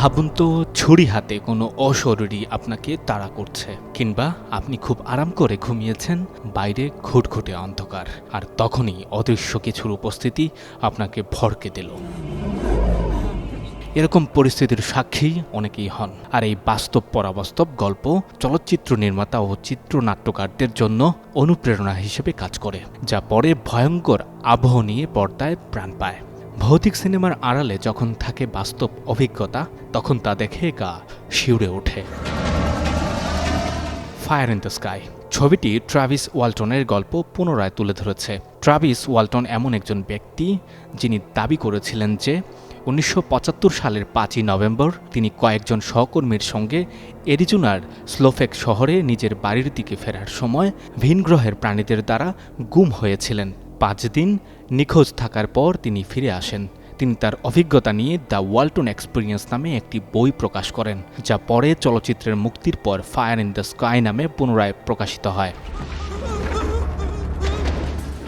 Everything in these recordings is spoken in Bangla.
ভাবুন তো, ছুরি হাতে কোনো অশরীরী আপনাকে তাড়া করছে, কিংবা আপনি খুব আরাম করে ঘুমিয়েছেন, বাইরে ঘুটঘুটে অন্ধকার, আর তখনই অদৃশ্য কিছুর উপস্থিতি আপনাকে ভরকে দিল। এরকম পরিস্থিতির সাক্ষী অনেকেই হন, আর এই বাস্তব পরাবাস্তব গল্প চলচ্চিত্র নির্মাতা ও চিত্রনাট্যকারদের জন্য অনুপ্রেরণা হিসেবে কাজ করে, যা পরে ভয়ঙ্কর আবহ নিয়ে পর্দায় প্রাণ পায়। ভৌতিক সিনেমার আড়ালে যখন থাকে বাস্তব অভিজ্ঞতা, তখন তা দেখে গা শিউরে ওঠে। ফায়ার ইন দ্য স্কাই ছবিটি ট্রাভিস ওয়ালটনের গল্প পুনরায় তুলে ধরেছে। ট্রাভিস ওয়ালটন এমন একজন ব্যক্তি যিনি দাবি করেছিলেন যে, উনিশশো পঁচাত্তর সালের পাঁচই নভেম্বর তিনি কয়েকজন সহকর্মীর সঙ্গে এরিজোনার স্লোফেক শহরে নিজের বাড়ির দিকে ফেরার সময় ভিনগ্রহের প্রাণীদের দ্বারা গুম হয়েছিলেন। পাঁচ দিন নিখোঁজ থাকার পর তিনি ফিরে আসেন। তিনি তার অভিজ্ঞতা নিয়ে দ্য ওয়ালটন এক্সপিরিয়েন্স নামে একটি বই প্রকাশ করেন, যা পরে চলচ্চিত্রের মুক্তির পর ফায়ার ইন দ্য স্কাই নামে পুনরায় প্রকাশিত হয়।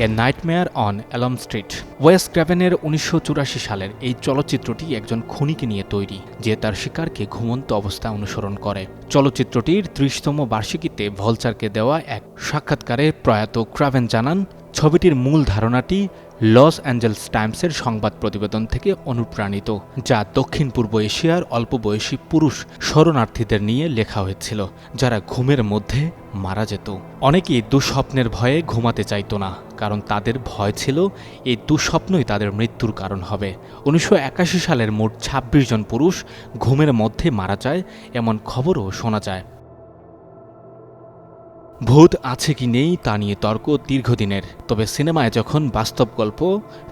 A nightmare on Elm Street. Wes ক্র্যাভেনের উনিশশো চুরাশি সালের এই চলচ্চিত্রটি একজন খুনিকে নিয়ে তৈরি, যে তার শিকারকে ঘুমন্ত অবস্থায় অনুসরণ করে। চলচ্চিত্রটির ত্রিশতম বার্ষিকীতে ভলচারকে দেওয়া এক সাক্ষাৎকারে প্রয়াত ক্রাভেন জানান ছবিটির মূল ধারণাটি লস অ্যাঞ্জেলস টাইমসের সংবাদ প্রতিবেদন থেকে অনুপ্রাণিত, যা দক্ষিণ পূর্ব এশিয়ার অল্প বয়সী পুরুষ শরণার্থীদের নিয়ে লেখা হয়েছিল, যারা ঘুমের মধ্যে মারা যেত। অনেকেই দুঃস্বপ্নের ভয়ে ঘুমাতে চাইতো না, কারণ তাদের ভয় ছিল এই দুঃস্বপ্নই তাদের মৃত্যুর কারণ হবে। উনিশশো একাশি সালের মোট ২৬ জন পুরুষ ঘুমের মধ্যে মারা যায়, এমন খবরও শোনা যায়। ভূত আছে কি নেই তা নিয়ে তর্ক দীর্ঘদিনের। তবে সিনেমায় যখন বাস্তব গল্প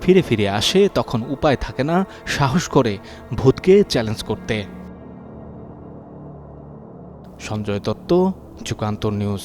ফিরে ফিরে আসে, তখন উপায় থাকে না সাহস করে ভূতকে চ্যালেঞ্জ করতে। সঞ্জয় দত্ত, যুগান্তর নিউজ।